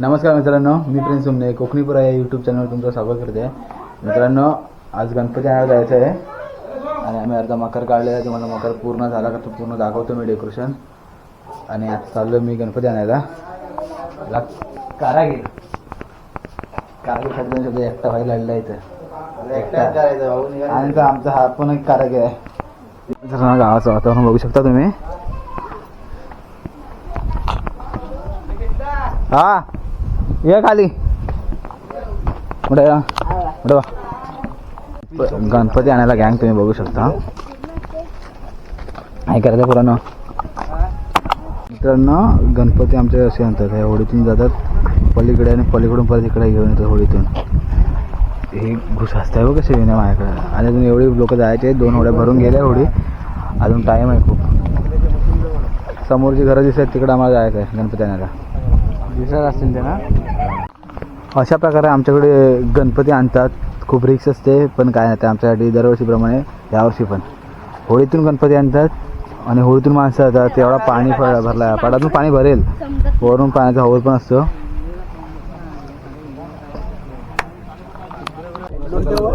नमस्कार मित्रांनो मी प्रिन्स सुमने कोकणीपुरा या यूट्यूब चॅनलवर तुमचं स्वागत करते. मित्रांनो आज गणपती आणायला जायचं आहे. आणि आम्ही अर्धा मकर काढलेला आहे. तुम्हाला मकर पूर्ण झाला का तो पूर्ण दाखवतो मी डेकोरेशन आणि आता चाललो मी गणपती आणायला. ला कारागीर कारागीर सगळ्यांनी सुद्धा एकटा व्हायला लागला इथं. एकटा. आणि तो आमचा हा पण एक कारागीर आहे. गावाचं वातावरण बघू शकता तुम्ही. हा. ये खाली. कुठे कुठे गणपती आणायला गँग तुम्ही बघू शकता. नाही करायचं पुरानं? मित्रांनो गणपती आमचे असे आणतात. ह्या होडीतून जातात. पलीकडे आणि पलीकडून परत इकडे घेऊन येतात होडीतून. हे घुस असते बघ कसे विना माझ्याकडे. आणि अजून एवढी लोक जायचे दोन होड्या भरून गेल्या होडी. अजून टाईम आहे खूप. समोरची घरं दिसतात तिकडे आम्हाला जायचं आहे गणपती आणायला. दिसत असतील ते ना अशा प्रकारे आमच्याकडे गणपती आणतात. खूप रिक्स असते पण काय नाही आमच्यासाठी दरवर्षीप्रमाणे यावर्षी पण. होळीतून गणपती आणतात आणि होळीतून माणसं येतात तेवढा पाणी भरला पाडातून पाणी भरेल. वरून पाण्याचा होल पण असतो.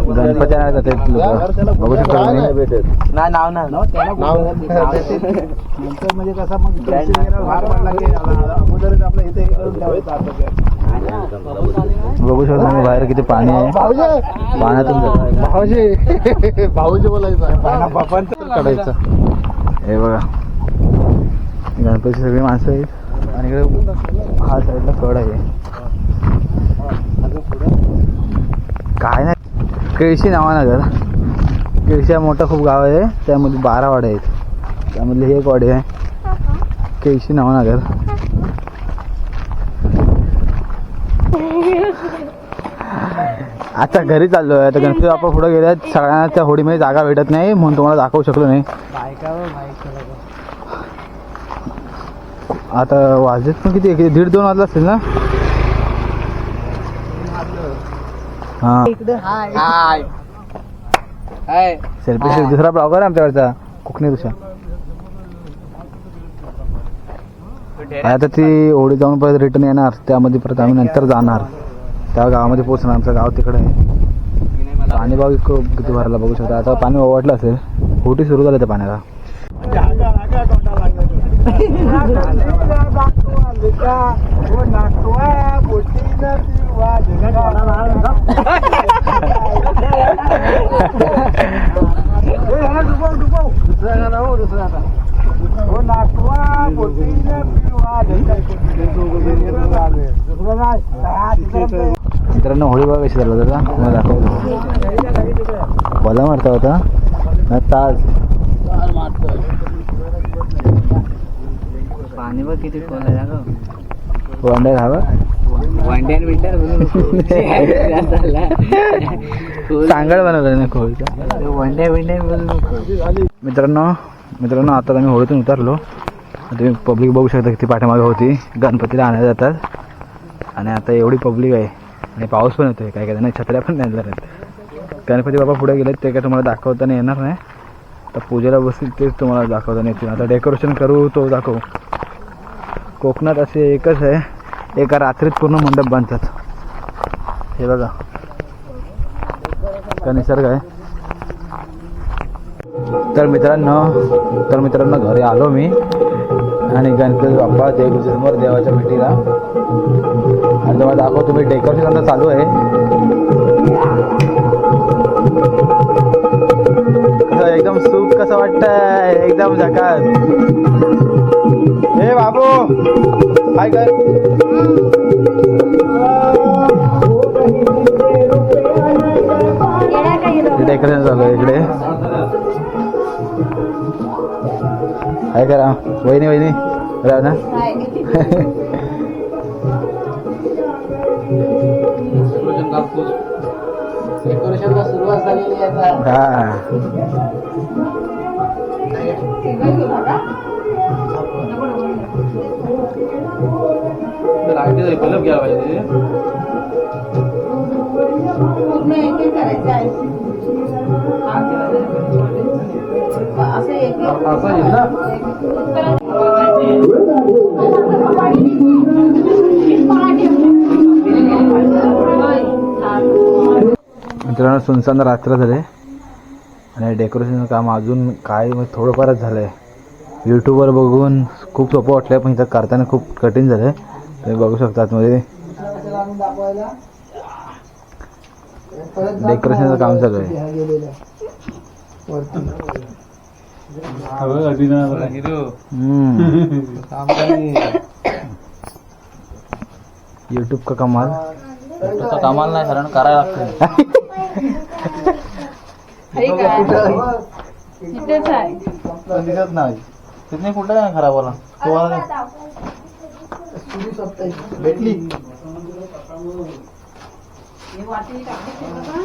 गणपती आणायला जातात लोक. बघू शकता तुम्ही. नाही नाव नाही. म्हणजे कसा मग हे. बघू शकता तुम्ही बाहेर किती पाणी आहे. पाण्यातून भाऊजी! भाऊजी बोलायचं. बापांचं काढायचं हे बघा. गणपतीची सगळी माणसं आहेत. आणि इकडे हा साईडला कड आहे. काय नाही. केळशी नावानगर. केळशी हा मोठा खूप गाव आहे. त्यामध्ये बारा वाडे आहेत. त्यामधली ही एक वाडी आहे. केळशी नावानगर. आता घरी चाललोय आता गणपती बाप्पा पुढे गेले आहेत. सगळ्यांना त्या होडीमध्ये जागा भेटत नाही म्हणून तुम्हाला दाखवू शकलो नाही. आता वाजत पण किती? दीड दोन वाजला असेल ना? हा. सेल्फी दुसरा ब्लॉगर आहे आमच्याकडचा. कोकणी ऋषा आता ती ओढी जाऊन परत रिटर्न येणार. त्यामध्ये परत आम्ही नंतर जाणार. त्या गावामध्ये पोचणं आमचं गाव तिकडे आहे. पाणी बाग इतकं किती भरायला बघू शकता. आता पाणी ओवाटलं असेल होटी सुरू झाली त्या पाण्याला. मित्रांनो होळी बघा कशी झाला दादा तुम्हाला दाखवतो. बोला मारता होता. ना ताज. पाणी बघ किती वंडर हवा वंड्यान सांगड बनवलं ना खोळीचा वंड्या विंड्या मित्रांनो मित्रांनो आता आम्ही होळीतून उतरलो. तुम्ही पब्लिक बघू शकता किती पाठीमागे होती. गणपतीला आणायला जातात. आणि आता एवढी पब्लिक आहे. आणि पाऊस पण येतोय काय काय नाही छत्र्या पण नाही आहेत गणपती बाबा पुढे गेलेत ते काय तुम्हाला दाखवताना येणार नाही. तर पूजेला बसतील तेच तुम्हाला दाखवताना येतील. आता डेकोरेशन करू तो दाखवू. कोकणात असे एकच आहे एका रात्रीत पूर्ण मंडप बांधतात. हे बघा. का निसर्ग आहे. तर मित्रांनो तर मित्रांनो घरी आलो मी. आणि गणपती बाप्पा देवसमोर देवाच्या भेटीला. आणि तुम्हाला दाखवतो मी डेकोरेशन आता चालू आहे. कसं एकदम सूप कसं वाटतंय? एकदम झकास. हे बाबू! काय कर? डेकोरेशन चालू आहे इकडे. काय करा वहिनी वहिनी राव ना. हा एक करायचे आहे असं सुनसान रात्र झाले. आणि डेकोरेशनचं काम अजून काय थोडंफारच झालं आहे यूट्यूबवर बघून खूप सोपं वाटलं पण इथं करताना खूप कठीण झालं तुम्ही बघू शकता आतमध्ये. डेकोरेशनचं काम चालू आहे. यूट्यूब का कमाल. कमाल नाही कारण करायला लागतं इथेच आहे. तिथे कुठं नाही खराब बोला भेटली. हा.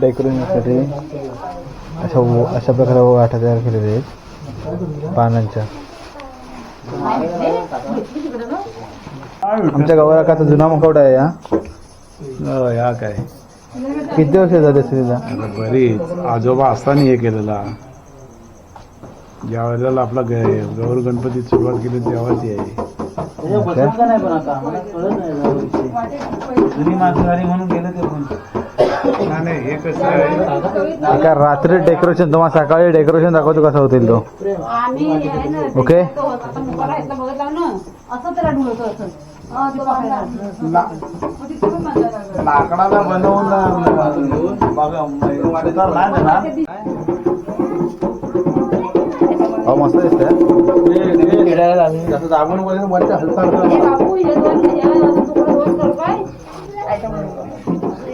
डेकोरेशनसाठी अशा व- अशा प्रकारे वाटा तयार केलेले आहेत पानांच्या. आमच्या गावाला का जुना मुखवटा आहे हा? या काय? किती वर्ष झाले आता बरीच आजोबा असताना हे केलेला. ज्या वेळेला आपला गौर गणपती सुरुवात केली तेव्हा ती आहे. बसत का नाही पण आता? मला कळत नाही जरा विषय. जुनी माणसं झाली म्हणून गेलं ते पण. नाही, हे कसं आहे रात्री डेकोरेशन तुम्हाला सकाळी डेकोरेशन दाखवतो कसं होतील तो आम्ही आहे ना, ते ओके. तो होता, आता मुखाला इथलं बघितलं ना असं त्याला ढुळतो असं हा, तो बांधला. मग तिथे पण बांधायला लागलं. लाकडाला बनवून बघा सुतार नाही देणार. अहो मस्त दिसतंय ते दाबून वगैरे वरती हलता हे बापू हे दोन याला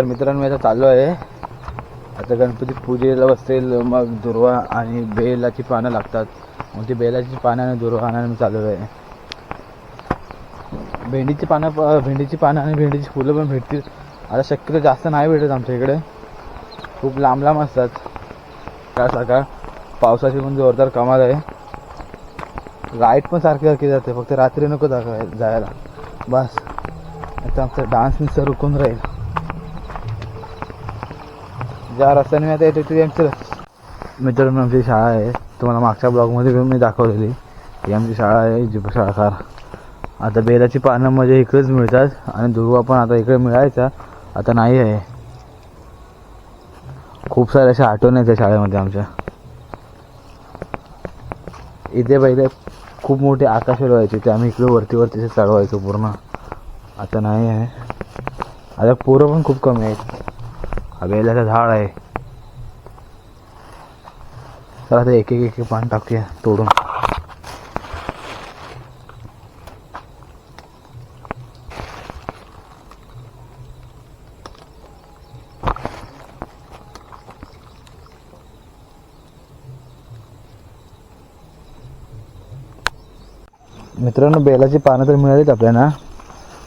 तर मित्रांनो मी आता चाललो आहे. आता गणपती पूजेला बसतील मग दुर्वा आणि बेलाची पानं लागतात. मग ती बेलाची पानं आणि दुर्वा आणायला मी चालू आहे. भेंडीची पानं भेंडीची पानं आणि भेंडीची फुलं पण भेटतील. आता शक्यतो जास्त नाही भेटत आमच्या इकडे. खूप लांब लांब असतात. सकाळ सकाळ पावसाची पण जोरदार कमाल आहे. लाइट पण सारखी सारखी जाते फक्त रात्री नको जायला. बस. आता आमचा डान्स मिसर रुकून राहील. ज्या रस्त्याने मी आता येतो ते आमचं मित्रांनो आमची शाळा आहे. तुम्हाला मागच्या ब्लॉगमध्ये मी दाखवलेली. ही आमची शाळा आहे जी शाळाकार. आता बेलाची पानं म्हणजे इकडेच मिळतात आणि दुर्वा पण आता इकडे मिळायचा. आता नाही आहे. खूप साऱ्या अशा आठवण आहेत त्या शाळेमध्ये आमच्या. इथे पहिले खूप मोठे आकाश व्हायचे ते आम्ही इकडे वरती वरती चढवायचो पूर्ण. आता नाही आहे. आता पोरं पण खूप कमी आहेत. हा बेलाचं झाड आहे तर आता एक एक एक पान टाकूया तोडून मित्रांनो बेलाची पानं तर मिळालीच आपल्याला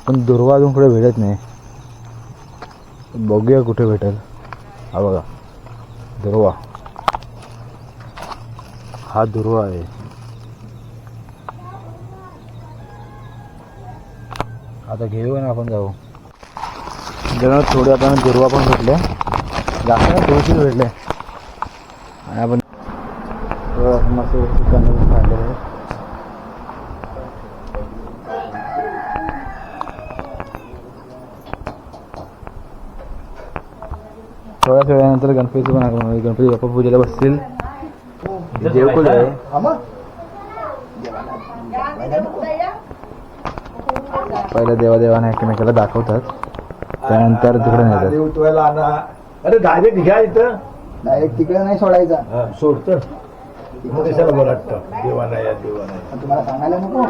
पण दुर्वा अजून कुठे भेटत नाही. बघूया कुठे भेटेल. हा बघा. दुर्वा. हा दुर्वा आहे. आता घेऊ ना आपण जाऊ. जरा थोडे आता दुर्वा पण भेटले जास्त नाही भेटले आणि आपण हो, मस्त चिकन काढलेलं आहे थोड्या वेळानंतर गणपतीचं पण आगमन. गणपती बाप्पा पूजेला बसतील. देवकुल आहे? पहिल्या देवादेवाने एकमेकाला दाखवतात. त्यानंतर तिकडे नेतात. देव आणा. अरे डायरेक्ट घ्या इथं. डायरेक्ट तिकडे नाही सोडायचा. सोडतं. कशाला बोलाटतं. तुम्हाला सांगायला नको.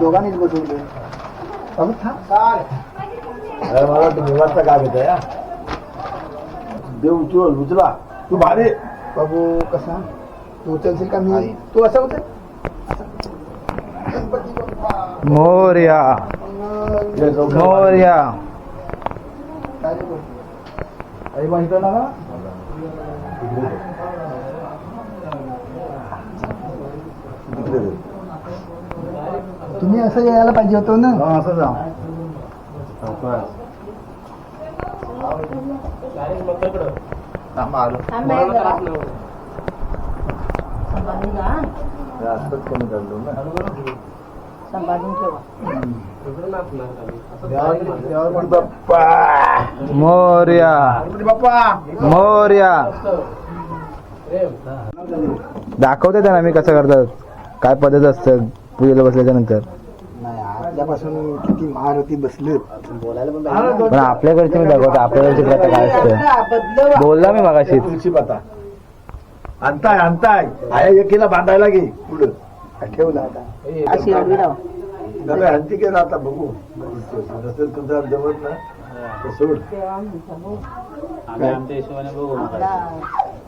दोघांनीच बसवलं अरे मला वाटतं निवासचा काग येत आहे देव उचल उचला तू भारी. बाबू कसा? तू उचलशील का? मी तू असं उचल मोर्या. मोर्या. आई म्हणतो ना. तुम्ही असं यायला पाहिजे होतो ना? हा, असं जा. आत्ताच कमी काढलो ना. सांभाळून ठेवा. गणपती बाप्पा. मोर्या. गणपती बाप्पा. मोर्या. दाखवते त्यांना मी कसं करतात. काय पद्धत असतं पूजेला बसल्याच्या नंतर. किती महारथी बसलेत. पण आपल्याकडचे मी दाखवतो आपल्याकडची प्रथा काय असतं? बोलला मी मगाशी तुळशी पाता आणताय आणताय. आया एकीला बांधायला घे. पुढं. ठेवला आता? अशी दादा हंती केलं आता बघू. नसेल तुमचा जवळ ना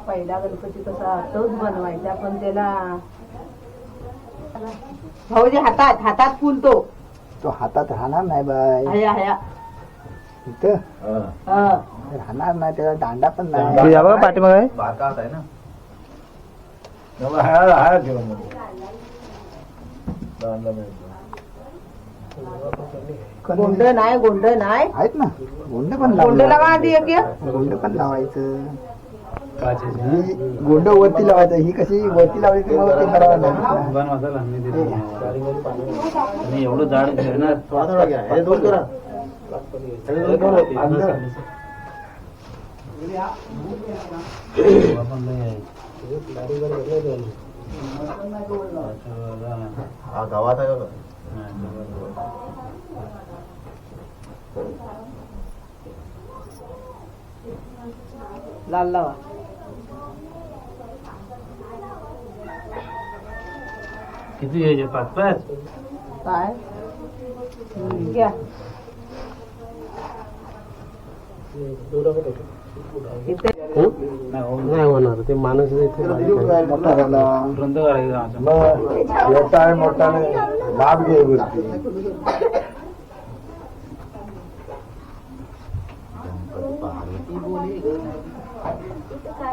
पहिला गणपती कसा तोच बनवायचा पण त्याला भाऊजी हातात हातात फुलतो. तो हातात राहणार नाही बाय हया हया. इथं? हा. हा. राहणार नाही त्याला दांडा पण नाही. तू या बघा पाठीमाग आहे. हाया ठेवा मग मिळतो. गोंड नाही गोंड नाही. आहेत ना. गोंड पण गोंड लावलं. लावा आधी एक एक. गोंड पण लावायचं. गोंड वरती लावायचं ही कशी वरती लावायची मग ते करावं लागेल एवढं झाड घेणार. थोडा थोडा घ्या. हे दोन करा. हे दोन होती. हा गावात आहे का लाल लावा. किती घ्यायचे पाच पाच? काय? घ्या. इथे. नाही होणार ते माणूस इथे मोठा झाला. मोठा नाही. लाभ घे वरती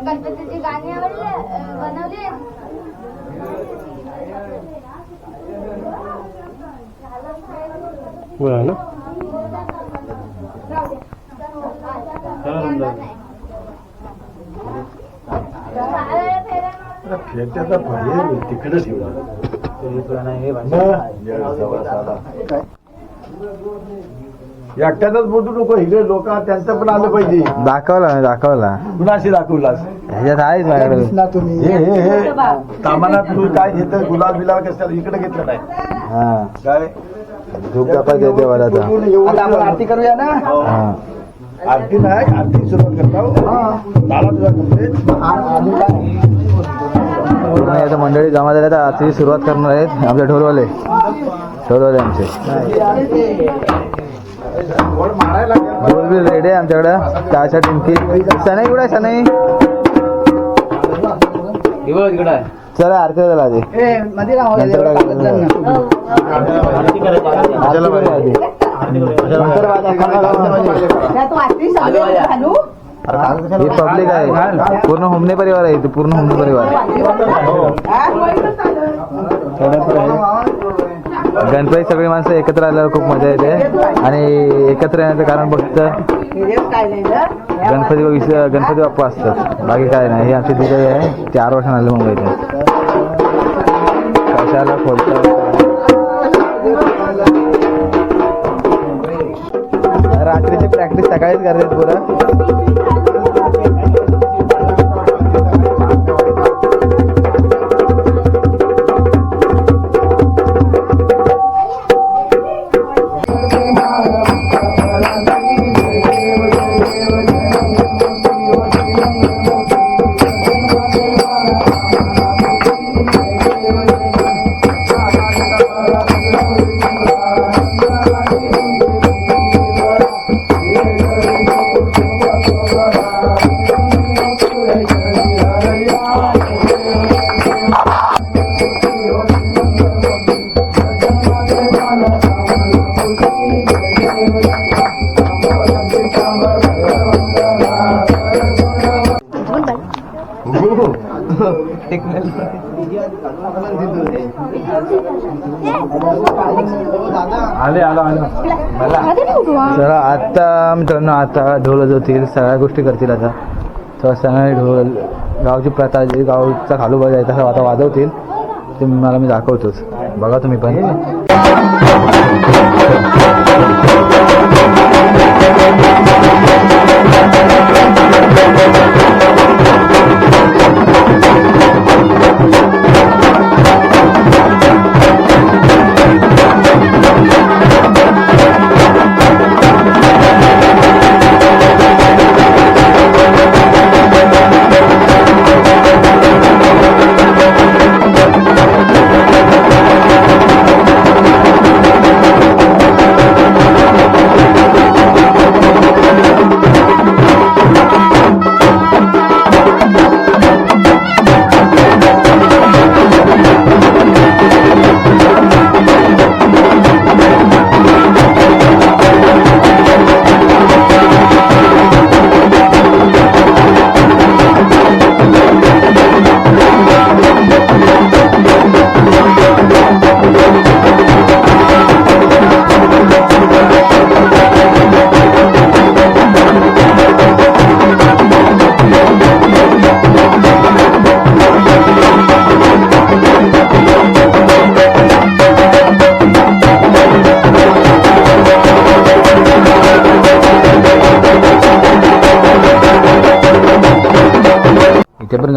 गणपतीची गाणी आवडले अं, बनवले? होय ना फेट्याचा पाहिजे तिकडे ठेवला मग? जळ जवळ साधा. एकट्यातच बोटू नको इकडे लोक त्यांचं पण आलं पाहिजे. दाखवला मी दाखवला. कुणाशी दाखवलास ह्याच्यात आहेच माझ्याकडे. तुम्ही. हे हे हे. सामानात तू काय घेतं गुलाब बिलाब कशाला इकडे घेतलं नाही. हा. काय? धूप दाखवायचं देवाला आता. बघून एवढं आता आपण आरती करूया ना? हा. आरती नाही आरती सुरुवात करता. झाला तुझा काय? पूर्ण आता मंडळी जमा झाल्या तर आजची सुरुवात करणार आहेत. आमचे ढोलवाले. ढोलवाले आमचे. बी रेडी आहे आमच्याकडं. चहाच्या टिमकी सनई कुठे आहे सनई? आहे. चला आरती झाला आधी. सगळे घालू? ही पब्लिक आहे. पूर्ण हुमने परिवार आहे इथे पूर्ण हुमने परिवार गणपती सगळी माणसं एकत्र आल्यावर खूप मजा येते. आणि एकत्र येण्याचं कारण फक्त गणपती विस- गणपती बाप्पा असतात. बाकी काय नाही. हे आमची दिवाळी आहे. चार वर्षांनी आले मुंबईत. कशाला खोलतात रात्रीची प्रॅक्टिस सकाळीच करतात पुरं. आले आलो आलो. चला आता मित्रांनो आता ढोल जोतील सगळ्या गोष्टी करतील आता. तर सगळ्या ढोल गावची प्रथा जी गावचा खालू आहे तसं आता वाजवतील. ते मला मी दाखवतोच. बघा तुम्ही पण.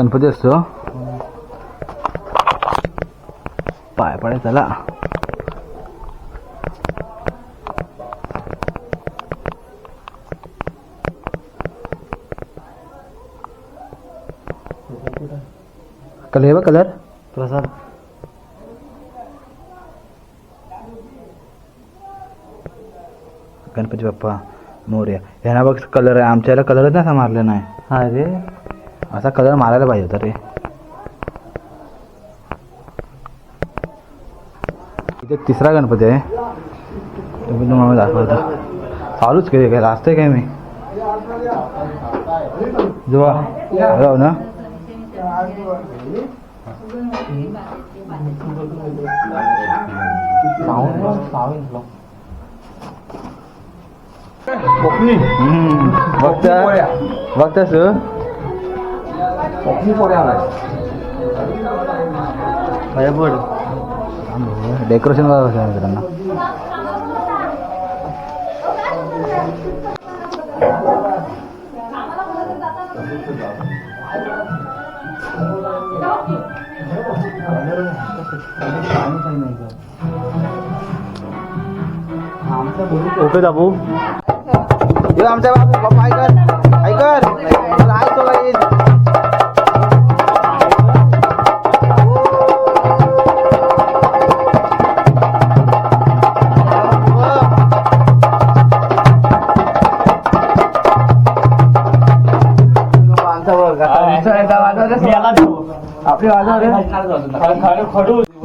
गणपती असतो पाय पाय चला कलर आहे कलर. प्रसाद. गणपती बाप्पा मोर्या. ह्यांना बघ कलर आहे. आमच्या याला कलरच नाही मारले नाही. हा रे. असा कलर मारायला पाहिजे होता रे. इथे तिसरा गणपती आहे. तो मी तुम्हाला दाखवतो. चालूच केले काय? रास्ते काय मी? जेव्हा हो ना. बघता? बघतास तू? डेकोरेशन मित्रांनो. ओके दाबू. यो आमचा बाबू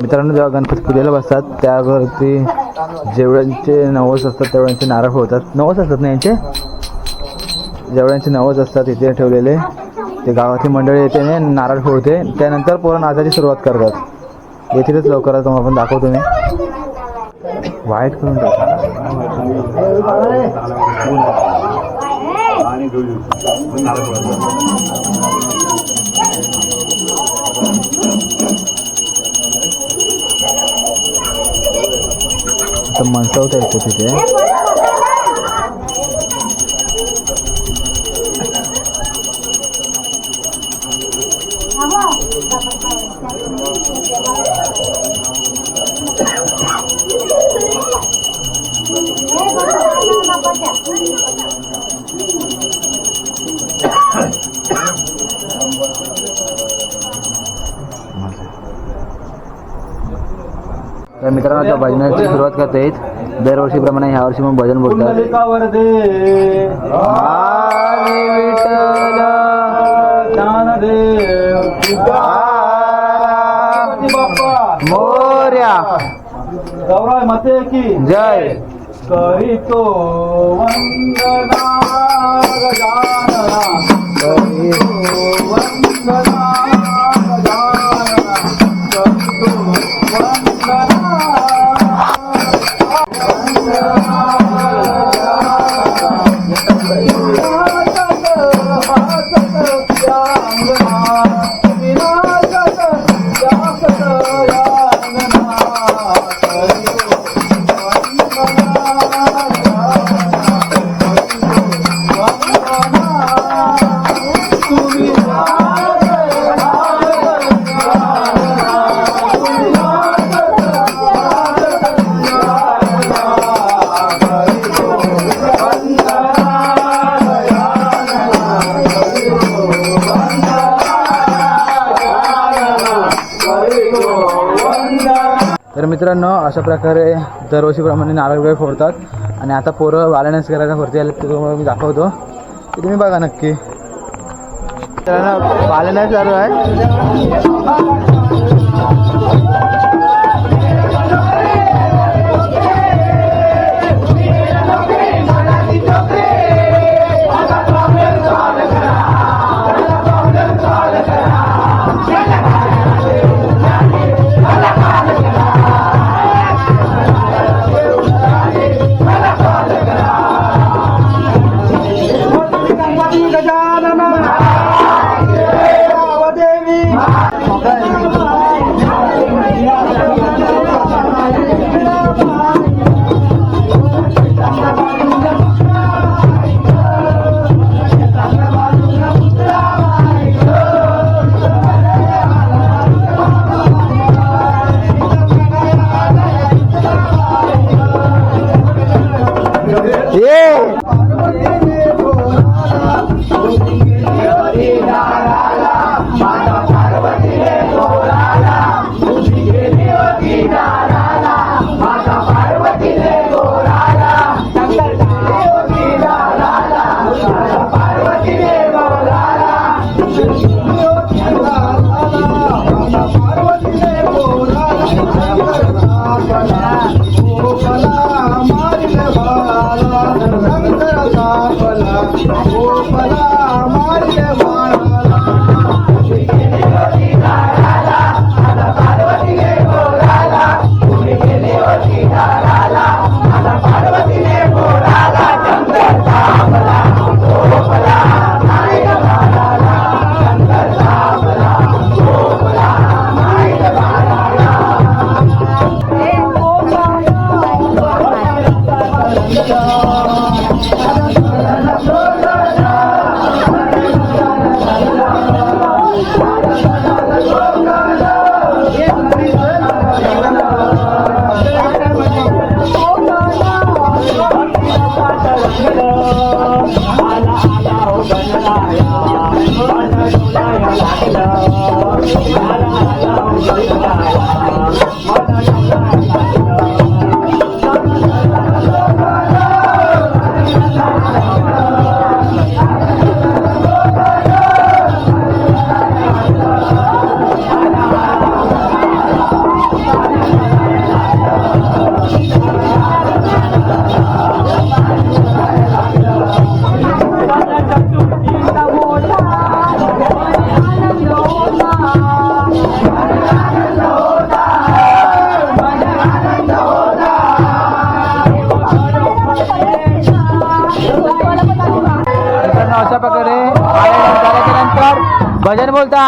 मित्रांनो जेव्हा गणपती पूजेला बसतात त्यावरती जेवढ्यांचे नवस असतात तेवढ्यांचे नारळ होतात नवस असतात ना यांचे? जेवढ्यांचे नवस असतात इथे ठेवलेले. ते गावातली मंडळी येते आणि नारळ फोडते त्यानंतर पोरं नाचाची सुरुवात करतात. येथेच लवकरच तुम्हाला आपण दाखवतो मी. वाईट करून टाकतो मनसवता येतो तिथे मित्रांनो आता भजनाची सुरुवात करता येईल दरवर्षीप्रमाणे ह्या वर्षी पण भजन बोलतात. मोरया. गौराय मते की जय. करीतो वंदना गजानना करीतो वंदना अशा प्रकारे दरवर्षीप्रमाणे नारळ वगैरे फोडतात. आणि आता पोरं बॅलन्स करायला वरती आले तुम्हाला मी दाखवतो. ते तुम्ही बघा नक्की. तर बॅलन्स चालू आहे.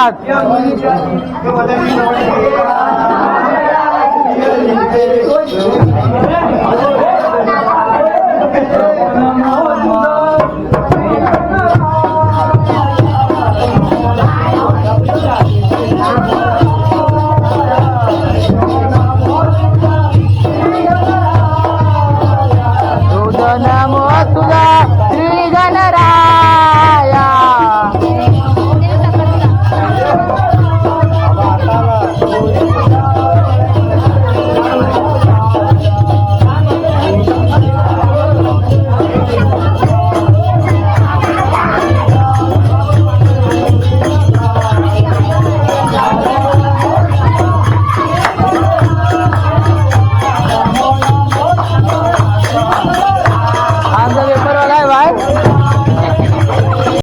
মুর্শিদাবাদ